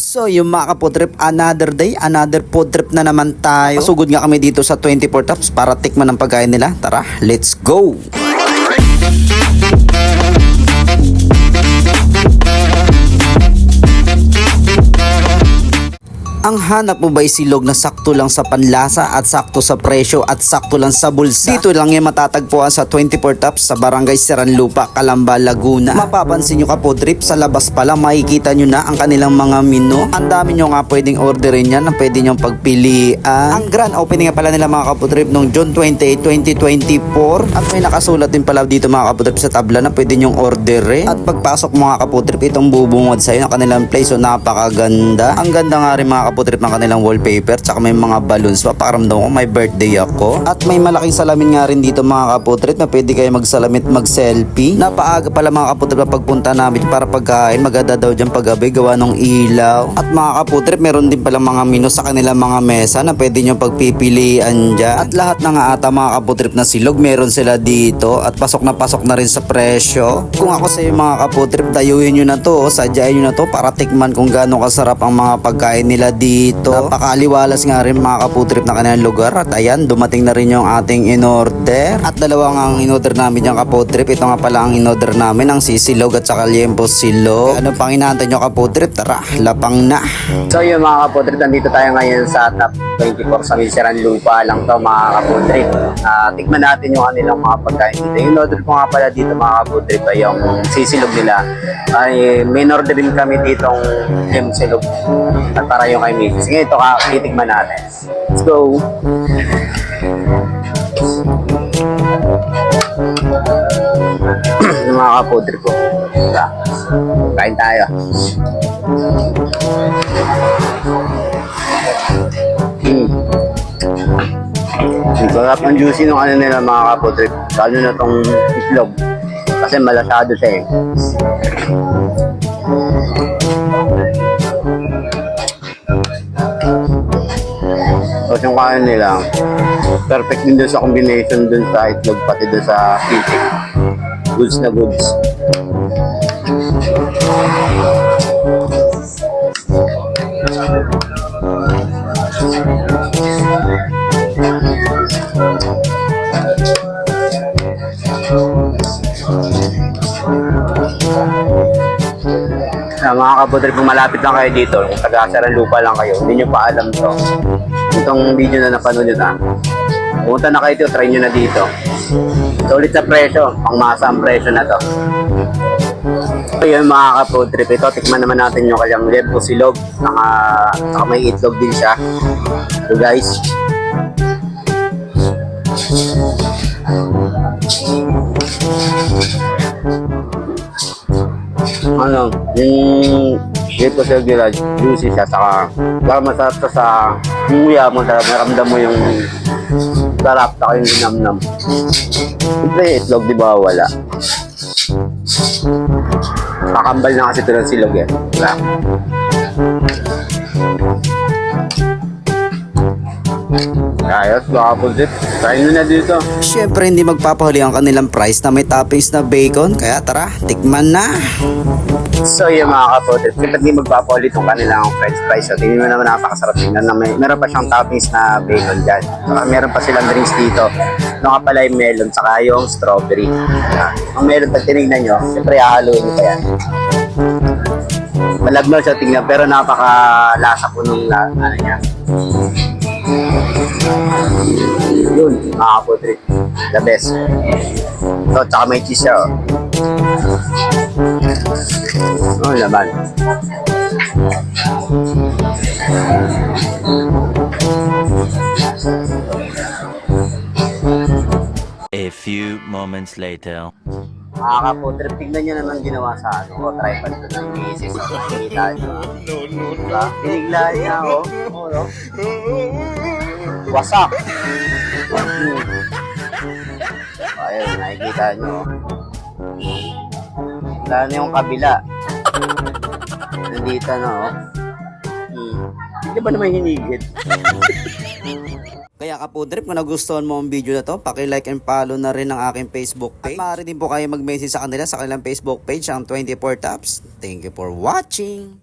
So yung mga food trip, another day, another food trip na naman tayo. Pasugod nga kami dito sa 24 Tops para tikman ang pagkain nila. Tara, let's go! Ang hanap mo ba silog na sakto lang sa panlasa at sakto sa presyo at sakto lang sa bulsa? Dito lang yan matatagpuan sa 24 Tops sa Barangay Seranlupa, Calamba, Laguna. Mapapansin nyo ka po trip sa labas pa lang makikita nyo na ang kanilang mga menu. Ang dami nyo nga pwedeng orderin yan na pwede nyong pagpilian. Ang grand opening nga pala nila mga kaputrip nung June 28, 2024 at may nakasulat din pala dito mga kaputrip sa tabla na pwede nyong orderin. At pagpasok mga kaputrip itong bubungod sa'yo ng kanilang place so napakaganda. Ang ganda nga rin mga kaputrip ng kanilang wallpaper tsaka may mga balloons pa pakaramdam ko may birthday ako. At may malaking salamin nga rin dito mga kaputrip na pwede kayo magsalamit mag-selfie. Napaaga pala mga kaputrip na pagpunta namin para pagkain maganda daw dyan paggabi gawa ng ilaw. At mga kaputrip meron din pala mga menu sa kanilang mga mesa na pwede nyo pagpipilian dyan. At lahat na nga ata mga kaputrip na silog meron sila dito at pasok na pasok na rin sa presyo. Kung ako sa iyo mga kaputrip dayuhin nyo na to, sadyain nyo na to para tikman kung gaano kasarap ang mga pagkain nila dito. Napakaliwalas nga rin mga kaputrip na kanilang lugar at ayan dumating na rin yung ating in-order. At dalawa nga ang in-order namin yung kaputrip. Ito nga pala ang in-order namin ang sisilog at saka liempo silog. Ano pang inaantay nyo kaputrip? Tara, lapang na. So yun mga kapodrit, nandito tayo ngayon sa top 24 sa Miseran Lupa lang to mga kapodrit. Ah, tikman natin yung kanilang mga pagkain dito. Yung order ko nga pala dito mga kapodrit ay yung sisilog nila. Ay, may order din kami ditong yung silog at para yung kay Mrs. Ngayon ito ka, titikman natin. Let's go! yung mga kapodrit ko. Diba? Kain tayo. Mm. Ang sarap ng juicy nung ano nila mga kapotrip. Lalo na tong itlog. Kasi malasado siya eh. Tapos yung kain nila, perfect din sa combination dun sa itlog pati dun sa sisig. Goods na goods. Na mga kabudrip, kung malapit lang kayo dito, kung taga lupa lang kayo, hindi nyo pa alam to. Itong video na napanood nyo na, pumunta na kayo dito, try nyo na dito. Sulit sa presyo, pangmasa ang presyo na to. So yun mga kapudrip, ito, tikman naman natin yung kanyang lempo silog, saka, saka may itlog din siya. So guys, ano, yung dito sa nila, juicy siya, saka parang masarap siya sa nguya mo, sarap, naramdam mo yung sarap, saka yung namnam. Siyempre, itlog, di ba, wala. Kakambal na kasi ito ng silog eh. Diba? Ayos, baka pulsit. Kain nyo na dito. Siyempre hindi magpapahuli ang kanilang price na may toppings na bacon. Kaya tara, tikman na. So yung mga kapatid, kapag di magpapaulit yung kanilang french fries, so tingin mo naman napakasarap tingnan na may, meron pa siyang toppings na bacon dyan. Saka meron pa silang drinks dito. Ito nga pala yung melon, saka yung strawberry. Yan. Ang melon, pag tinignan nyo, siyempre hahaluin nyo pa yan. Malagnaw siya tingnan, pero napakalasa po nung la- ano niya. Yun, mga kapatid. The best. Ito, tsaka may cheese siya. Oh. Oh, laban. A few moments later. Mga kaputrip, tignan nyo naman ginawa sa ano ko, tripod ko ng misis. So, nakikita nyo. Diba? Binigla niya ako. Oo, no? Wasak! Hmm. Ayun, nakikita nyo. Wala na yung kabila. Nandito na, oh. Hmm. Hindi ba naman hinigit? Kaya kapudrip, kung nagustuhan mo ang video na to, paki-like and follow na rin ang aking Facebook page. At maaari din po kayo mag-message sa kanila sa kanilang Facebook page, ang 24 Tops. Thank you for watching!